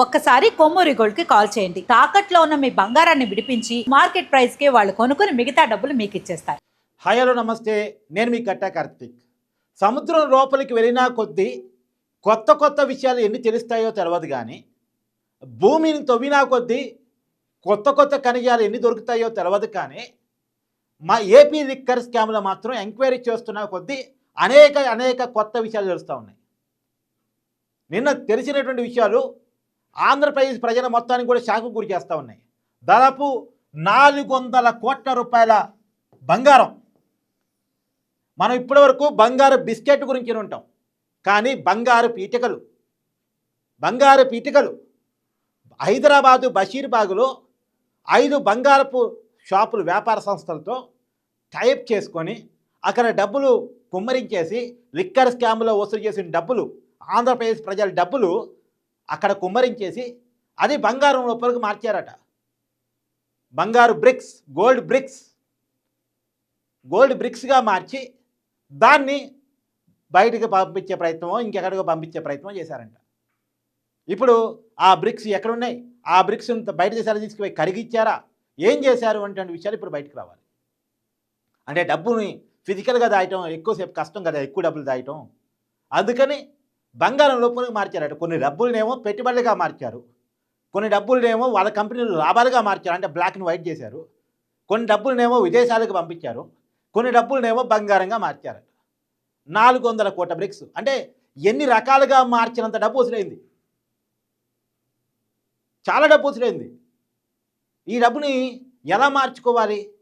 ఒక్కసారి కొమ్మూరి గోల్డ్కి కాల్ చేయండి. తాకట్లో ఉన్న మీ బంగారాన్ని విడిపించి మార్కెట్ ప్రైస్కి వాళ్ళు కొనుక్కుని మిగతా డబ్బులు మీకు ఇచ్చేస్తారు. హాయ్ హలో నమస్తే. నేను మీ కట్టా కార్తీక్. సముద్రం లోపలికి వెళ్ళినా కొద్దీ కొత్త కొత్త విషయాలు ఎన్ని తెలుస్తాయో తెలియదు కానీ భూమిని తవ్వినా కొద్దీ కొత్త కొత్త ఖనిజాలు ఎన్ని దొరుకుతాయో తెలియదు కానీ మా ఏపీ లిక్కర్ స్కామ్లో మాత్రం ఎంక్వైరీ చేస్తున్న కొద్దీ అనేక అనేక కొత్త విషయాలు తెలుస్తూ ఉన్నాయి. నిన్న తెలిసినటువంటి విషయాలు ఆంధ్రప్రదేశ్ ప్రజల మొత్తానికి కూడా షాకు గురి చేస్తూ ఉన్నాయి. దాదాపు నాలుగు వందల కోట్ల రూపాయల బంగారం. మనం ఇప్పటివరకు బంగారు బిస్కెట్ గురించి ఉంటాం. కానీ బంగారు పీటికలు బంగారు పీటికలు హైదరాబాదు బషీర్బాగులో ఐదు బంగారపు షాపులు వ్యాపార సంస్థలతో టైప్ చేసుకొని అక్కడ డబ్బులు కుమ్మరించేసి లిక్కర్ స్కామ్లో వసూలు చేసిన డబ్బులు ఆంధ్రప్రదేశ్ ప్రజల డబ్బులు అక్కడ కుమ్మరించేసి అది బంగారం లోపలికి మార్చారట. బంగారు బ్రిక్స్ గోల్డ్ బ్రిక్స్ గోల్డ్ బ్రిక్స్గా మార్చి దాన్ని బయటకు పంపించే ప్రయత్నమో ఇంకెక్కడికో పంపించే ప్రయత్నం చేశారంట. ఇప్పుడు ఆ బ్రిక్స్ ఎక్కడున్నాయి? ఆ బ్రిక్స్ బయట దేశాలు తీసుకుపోయి కరిగిచ్చారా? ఏం చేశారు అంటే విషయాలు ఇప్పుడు బయటకు రావాలి. అంటే డబ్బుని ఫిజికల్గా దాయటం ఎక్కువసేపు కష్టం కదా ఎక్కువ డబ్బులు దాయటం. అందుకని బంగారం లోపలికి మార్చారట. కొన్ని డబ్బులనేమో పెట్టుబడులుగా మార్చారు. కొన్ని డబ్బులనేమో వాళ్ళ కంపెనీలు లాభాలుగా మార్చారు. అంటే బ్లాక్ని వైట్ చేశారు. కొన్ని డబ్బులనేమో విదేశాలకు పంపించారు. కొన్ని డబ్బులనేమో బంగారంగా మార్చారట. నాలుగు వందల కోట్ల బ్రిక్స్ అంటే ఎన్ని రకాలుగా మార్చినంత డబ్బు వసూలైంది చాలా డబ్బు వసూలైంది ఈ డబ్బుని ఎలా మార్చుకోవాలి?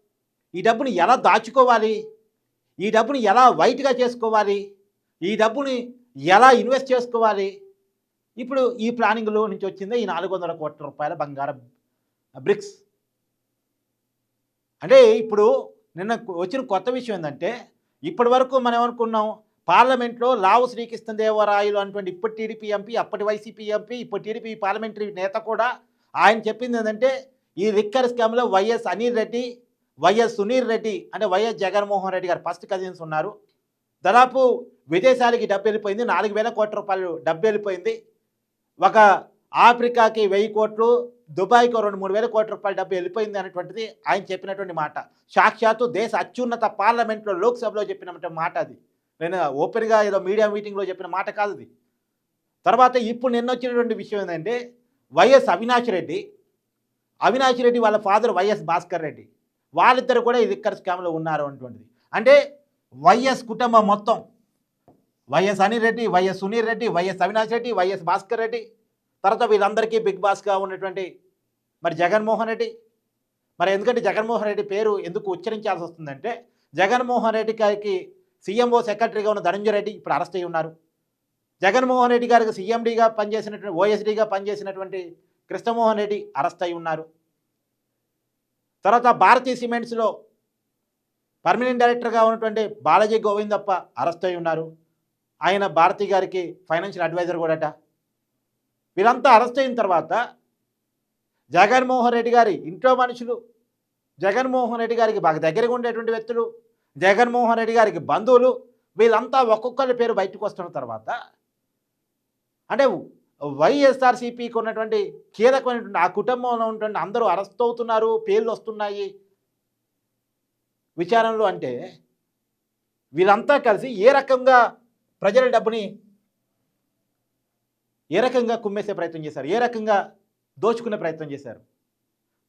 ఈ డబ్బుని ఎలా దాచుకోవాలి? ఈ డబ్బుని ఎలా వైట్గా చేసుకోవాలి? ఈ డబ్బుని ఎలా ఇన్వెస్ట్ చేసుకోవాలి? ఇప్పుడు ఈ ప్లానింగ్లో నుంచి వచ్చిందే ఈ నాలుగు వందల కోట్ల రూపాయల బంగారం బ్రిక్స్ అంటే ఇప్పుడు నిన్న వచ్చిన కొత్త విషయం ఏంటంటే ఇప్పటి వరకు మనం ఏమనుకున్నాం? పార్లమెంట్లో లావు శ్రీకృష్ణదేవరాయలు అటువంటి ఇప్పటి టీడీపీ ఎంపీ అప్పటి వైసీపీ ఎంపీ ఇప్పుడు టీడీపీ పార్లమెంటరీ నేత కూడా ఆయన చెప్పింది ఏంటంటే ఈ లిక్కర్ స్కామ్లో వైఎస్ అనిల్ రెడ్డి వైఎస్ సునీల్ రెడ్డి అంటే వైఎస్ జగన్మోహన్ రెడ్డి గారు ఫస్ట్ కజిన్స్ ఉన్నారు. దాదాపు విదేశాలకి డబ్బు వెళ్ళిపోయింది. నాలుగు వేల కోట్ల రూపాయలు డబ్బు వెళ్ళిపోయింది. ఒక ఆఫ్రికాకి వెయ్యి కోట్లు దుబాయ్కి రెండు మూడు వేల కోట్ల రూపాయల డబ్బు వెళ్ళిపోయింది అనేటువంటిది ఆయన చెప్పినటువంటి మాట. సాక్షాత్తు దేశ అత్యున్నత పార్లమెంట్లో లోక్సభలో చెప్పినటువంటి మాట అది. నేను ఓపెన్గా ఏదో మీడియా మీటింగ్లో చెప్పిన మాట కాదు అది. తర్వాత ఇప్పుడు నిన్న వచ్చినటువంటి విషయం ఏంటంటే వైఎస్ అవినాష్ రెడ్డి అవినాష్ రెడ్డి వాళ్ళ ఫాదర్ వైఎస్ భాస్కర్ రెడ్డి వాళ్ళిద్దరు కూడా ఇది ఇక్కడ స్కామ్లో ఉన్నారు అటువంటిది అంటే వైఎస్ కుటుంబం మొత్తం. YS Anil Reddy YS Sunil Reddy YS Avinash Reddy YS Bhaskar Reddy. తర్వాత వీళ్ళందరికీ బిగ్ బాస్గా ఉన్నటువంటి మరి జగన్మోహన్ రెడ్డి. మరి ఎందుకంటే జగన్మోహన్ రెడ్డి పేరు ఎందుకు ఉచ్చరించాల్సి వస్తుందంటే జగన్మోహన్ రెడ్డి గారికి సీఎంఓ సెక్రటరీగా ఉన్న ధనంజయ రెడ్డి ఇప్పుడు అరెస్ట్ అయ్యి ఉన్నారు. జగన్మోహన్ రెడ్డి గారికి సీఎండీగా పనిచేసినటువంటి ఓఎస్డీగా పనిచేసినటువంటి కృష్ణమోహన్ రెడ్డి అరెస్ట్ అయి ఉన్నారు. తర్వాత భారతీయ సిమెంట్స్లో పర్మనెంట్ డైరెక్టర్గా ఉన్నటువంటి బాలాజీ గోవిందప్ప అరెస్ట్ అయి ఉన్నారు. ఆయన భారతి గారికి ఫైనాన్షియల్ అడ్వైజర్ కూడాట. వీరంతా అరెస్ట్ అయిన తర్వాత జగన్మోహన్ రెడ్డి గారి ఇంట్లో మనుషులు జగన్మోహన్ రెడ్డి గారికి బాగా దగ్గరగా ఉండేటువంటి వ్యక్తులు జగన్మోహన్ రెడ్డి గారికి బంధువులు వీళ్ళంతా ఒక్కొక్కరి పేరు బయటకు వస్తున్న తర్వాత అంటే వైఎస్ఆర్సీపీకి ఉన్నటువంటి కీలకమైనటువంటి ఆ కుటుంబంలో ఉన్నటువంటి అందరూ అరెస్ట్ అవుతున్నారు పేర్లు వస్తున్నాయి విచారణలో అంటే వీళ్ళంతా కలిసి ఏ రకంగా ప్రజల డబ్బుని ఏ రకంగా కుమ్మేసే ప్రయత్నం చేశారు? ఏ రకంగా దోచుకునే ప్రయత్నం చేశారు?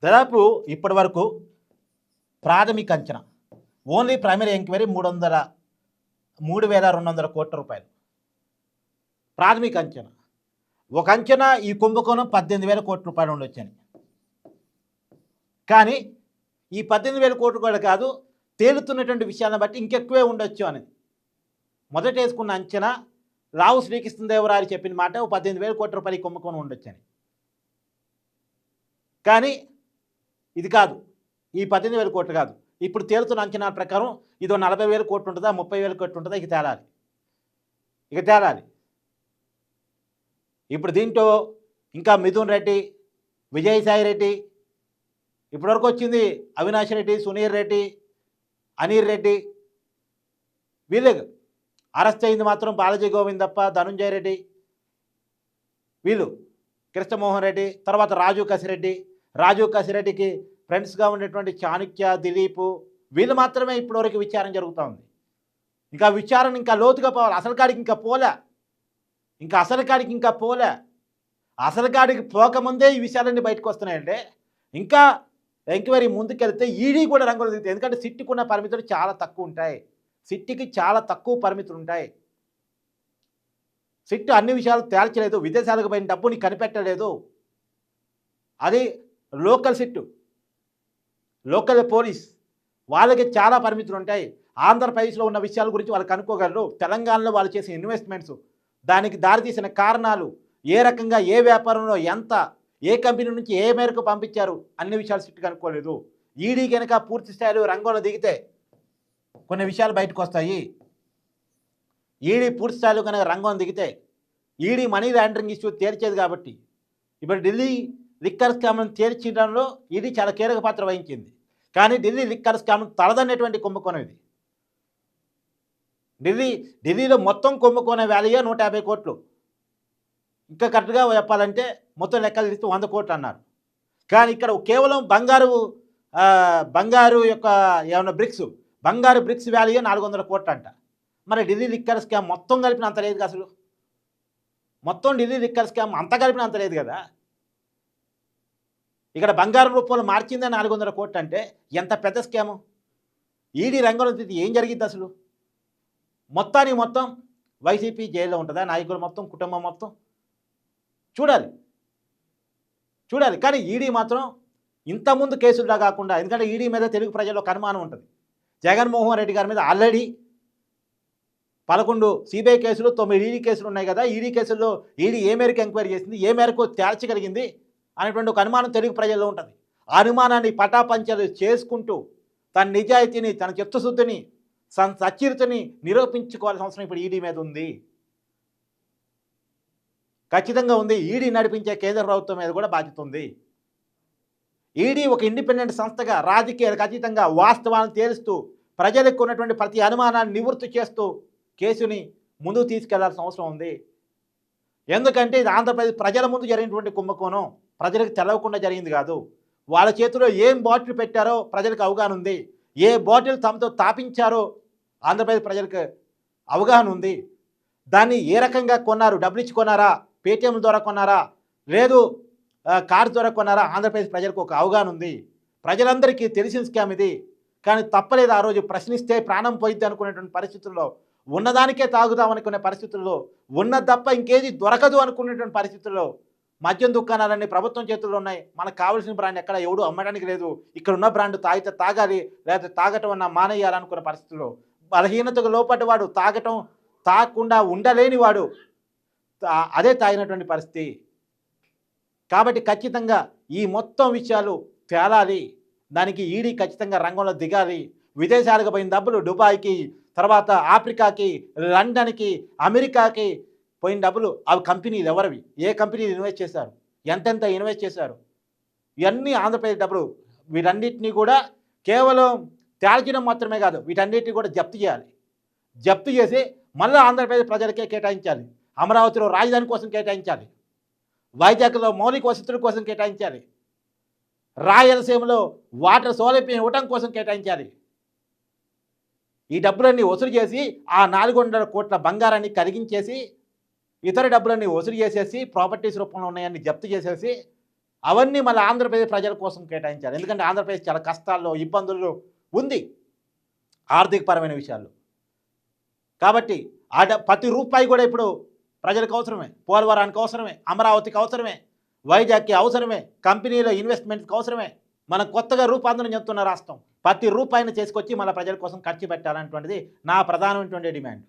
దాదాపు ఇప్పటి వరకు ప్రాథమిక అంచనా ఓన్లీ ప్రైమరీ ఎంక్వైరీ మూడు వందల మూడు వేల రెండు వందల కోట్ల రూపాయలు. ప్రాథమిక అంచనా. ఒక అంచనా ఈ కుంభకోణం పద్దెనిమిది వేల కోట్ల రూపాయలు ఉండొచ్చని. కానీ ఈ పద్దెనిమిది వేల కోట్లు కూడా కాదు తేలుతున్నటువంటి విషయాలను బట్టి ఇంకెక్కువే ఉండొచ్చు అనేది. మొదట వేసుకున్న అంచనా రావు శ్రీకృష్ణదేవరాయలు చెప్పిన మాట పద్దెనిమిది వేల కోట్ల రూపాయలు ఈ ఉండొచ్చని కానీ ఇది కాదు. ఈ పద్దెనిమిది వేల కోట్లు కాదు. ఇప్పుడు తేలుతున్న అంచనాల ప్రకారం ఇదో నలభై వేల కోట్లు ఉంటుందా ముప్పై వేల కోట్లు ఉంటుందా ఇక తేలాలి. ఇక తేలాలి. ఇప్పుడు దీంట్లో ఇంకా మిథున్ రెడ్డి విజయసాయి రెడ్డి ఇప్పటివరకు వచ్చింది అవినాష్ రెడ్డి సునీల్ రెడ్డి అనిల్ రెడ్డి. వీళ్ళే అరెస్ట్ అయింది మాత్రం బాలాజీ గోవిందప్ప ధనుంజయ రెడ్డి. వీళ్ళు కృష్ణమోహన్ రెడ్డి తర్వాత రాజు కసిరెడ్డి. రాజు కసిరెడ్డికి ఫ్రెండ్స్గా ఉండేటువంటి చాణక్య దిలీప్ వీళ్ళు మాత్రమే ఇప్పటివరకు విచారణ జరుగుతూ ఉంది. ఇంకా విచారణ ఇంకా లోతుగా పోవాలి. అసలు కాడికి ఇంకా పోలే. ఇంకా అసలు కాడికి ఇంకా పోలే. అసలు కాడికి పోకముందే ఈ విషయాలన్నీ బయటకు వస్తున్నాయంటే ఇంకా ఎంక్వైరీ ముందుకెళ్తే ఈడీ కూడా రంగులు దిగుతాయి. ఎందుకంటే సిట్టుకున్న పరిమితులు చాలా తక్కువ ఉంటాయి. సిట్టికి చాలా తక్కువ పరిమితులు ఉంటాయి. సిట్టు అన్ని విషయాలు తేల్చలేదు. విదేశాలకు పోయిన డబ్బుని కనిపెట్టలేదు. అది లోకల్ సిట్టు. Local police. వాళ్ళకి చాలా పరిమితులు ఉంటాయి. ఆంధ్రప్రదేశ్లో ఉన్న విషయాల గురించి వాళ్ళు కనుక్కోగలరు. తెలంగాణలో వాళ్ళు చేసే ఇన్వెస్ట్మెంట్స్. దానికి దారితీసిన కారణాలు. ఏ రకంగా ఏ వ్యాపారంలో ఎంత ఏ కంపెనీ నుంచి ఏ మేరకు పంపించారు అన్ని విషయాలు సిట్టు కనుక్కోలేదు. ఈడీ కనుక పూర్తి స్థాయిలో రంగంలో దిగితే కొన్ని విషయాలు బయటకు వస్తాయి. ఈడీ పూర్తి స్థాయిలో కనుక రంగం దిగితే ఈడీ మనీ లాండరింగ్ ఇష్యూ తేల్చేది కాబట్టి. ఇప్పుడు ఢిల్లీ లిక్కర్ స్కామ్ను తేల్చడంలో ఈడీ చాలా కీలక పాత్ర వహించింది. కానీ ఢిల్లీ లిక్కర్ స్కామ్ తలదన్నటువంటి కుంభకోణం ఇది. ఢిల్లీ ఢిల్లీలో మొత్తం కుంభకోణ వ్యాలీయే నూట యాభై కోట్లు. ఇంకా కరెక్ట్గా చెప్పాలంటే మొత్తం లెక్కలు తీస్తే వంద కోట్లు అన్నారు. కానీ ఇక్కడ కేవలం బంగారు బంగారు యొక్క ఏమైనా బ్రిక్స్ బంగారు బ్రిక్స్ వాల్యూ నాలుగు వందల కోట్లు అంట మరి ఢిల్లీ లిక్కర్ స్కామ్ మొత్తం కలిపిన అంత లేదు అసలు? మొత్తం ఢిల్లీ లిక్కర్ స్కామ్ అంత కలిపిన అంత లేదు కదా? ఇక్కడ బంగారం రూపంలో మార్చిందే నాలుగు వందల కోట్లు అంటే ఎంత పెద్ద స్కాము? ఈడీ రంగంలో దిగి ఏం జరిగింది అసలు? మొత్తానికి మొత్తం వైసీపీ జైల్లో ఉంటుందా? నాయకులు మొత్తం కుటుంబం మొత్తం? చూడాలి. చూడాలి. కానీ ఈడీ మాత్రం ఇంతకుముందు కేసులా కాకుండా ఎందుకంటే ఈడీ మీద తెలుగు ప్రజల్లో కనుమానం అనుమానం ఉంటుంది. జగన్మోహన్ రెడ్డి గారి మీద ఆల్రెడీ పదకొండు సిబిఐ కేసులు తొమ్మిది ఈడీ కేసులు ఉన్నాయి కదా ఈడీ కేసుల్లో ఈడీ ఏ మేరకు ఎంక్వైరీ చేసింది ఏ మేరకు తేల్చగలిగింది అనేటువంటి ఒక అనుమానం తెలుగు ప్రజల్లో ఉంటుంది. ఆ అనుమానాన్ని పటాపంచలు చేసుకుంటూ తన నిజాయితీని తన చిత్తశుద్ధిని తన సచరితని నిరూపించుకోవాల్సిన అవసరం ఇప్పుడు ఈడీ మీద ఉంది. ఖచ్చితంగా ఉంది. ఈడీ నడిపించే కేంద్ర ప్రభుత్వం మీద కూడా బాధ్యత ఉంది. ఈడీ ఒక ఇండిపెండెంట్ సంస్థగా రాజకీయాలకు అతీతంగా వాస్తవాలను తేలుస్తూ ప్రజలకు ఉన్నటువంటి ప్రతి అనుమానాన్ని నివృత్తి చేస్తూ కేసుని ముందుకు తీసుకెళ్ళాల్సిన అవసరం ఉంది. ఎందుకంటే ఇది ఆంధ్రప్రదేశ్ ప్రజల ముందు జరిగినటువంటి కుంభకోణం. ప్రజలకు తెలవకుండా జరిగింది కాదు. వాళ్ళ చేతిలో ఏం బాటిల్ పెట్టారో ప్రజలకు అవగాహన ఉంది. ఏ బాటిల్ తమతో తాపించారో ఆంధ్రప్రదేశ్ ప్రజలకు అవగాహన ఉంది. దాన్ని ఏ రకంగా కొన్నారు? డబ్బులు ఇచ్చి కొన్నారా? పేటీఎం ద్వారా కొన్నారా? లేదు కార్డు ద్వారా కొన్నారా? ఆంధ్రప్రదేశ్ ప్రజలకు ఒక అవగాహన ఉంది. ప్రజలందరికీ తెలిసిన స్కామ్ ఇది. కానీ తప్పలేదు ఆ రోజు ప్రశ్నిస్తే ప్రాణం పోయిద్ది అనుకునేటువంటి పరిస్థితుల్లో ఉన్నదానికే తాగుదాం అనుకునే పరిస్థితుల్లో ఉన్న తప్ప ఇంకేది దొరకదు అనుకునేటువంటి పరిస్థితుల్లో మద్యం దుకాణాలన్నీ ప్రభుత్వం చేతుల్లో ఉన్నాయి. మనకు కావాల్సిన బ్రాండ్ ఎక్కడ? ఎవడు అమ్మడానికి లేదు. ఇక్కడ ఉన్న బ్రాండ్ తాగితే తాగాలి లేకపోతే తాగటం అన్న మానేయాలనుకున్న పరిస్థితుల్లో. బలహీనతకు లోపటి వాడు తాగటం తాగకుండా ఉండలేని వాడు అదే తాగినటువంటి పరిస్థితి. కాబట్టి ఖచ్చితంగా ఈ మొత్తం విషయాలు తేలాలి. దానికి ఈడీ ఖచ్చితంగా రంగంలో దిగాలి. విదేశాలకు పోయిన డబ్బులు దుబాయ్కి తర్వాత ఆఫ్రికాకి లండన్కి అమెరికాకి పోయిన డబ్బులు అవి కంపెనీలు ఎవరివి? ఏ కంపెనీలు ఇన్వెస్ట్ చేశారు? ఎంతెంత ఇన్వెస్ట్ చేశారు? ఇవన్నీ ఆంధ్రప్రదేశ్ డబ్బులు. వీటన్నిటిని కూడా కేవలం తేల్చడం మాత్రమే కాదు వీటన్నిటిని కూడా జప్తు చేయాలి. జప్తు చేసి మళ్ళీ ఆంధ్రప్రదేశ్ ప్రజలకే కేటాయించాలి. అమరావతిలో రాజధాని కోసం కేటాయించాలి. వైజాగ్లో మౌలిక వసతుల కోసం కేటాయించాలి. రాయలసీమలో వాటర్ సౌలభ్యం ఇవ్వటం కోసం కేటాయించాలి. ఈ డబ్బులన్నీ వసూలు చేసి ఆ నాలుగు కోట్ల బంగారాన్ని కరిగించేసి ఇతర డబ్బులన్నీ వసూలు చేసేసి ప్రాపర్టీస్ రూపంలో ఉన్నాయని జప్తు చేసేసి అవన్నీ మళ్ళీ ఆంధ్రప్రదేశ్ ప్రజల కోసం కేటాయించాలి. ఎందుకంటే ఆంధ్రప్రదేశ్ చాలా కష్టాల్లో ఇబ్బందుల్లో ఉంది ఆర్థికపరమైన విషయాల్లో. కాబట్టి ఆ డ- ప్రతి రూపాయి కూడా ఇప్పుడు ప్రజలకు అవసరమే పోలవరానికి అవసరమే అమరావతికి అవసరమే వైజాగ్కి అవసరమే కంపెనీలో ఇన్వెస్ట్మెంట్కి అవసరమే. మనం కొత్తగా రూపాంతరం చెప్తున్న రాష్ట్రం. ప్రతి రూపాయిని చేసుకొచ్చి మన ప్రజల కోసం ఖర్చు పెట్టాలన్నటువంటిది నా ప్రధానమైనటువంటి డిమాండ్.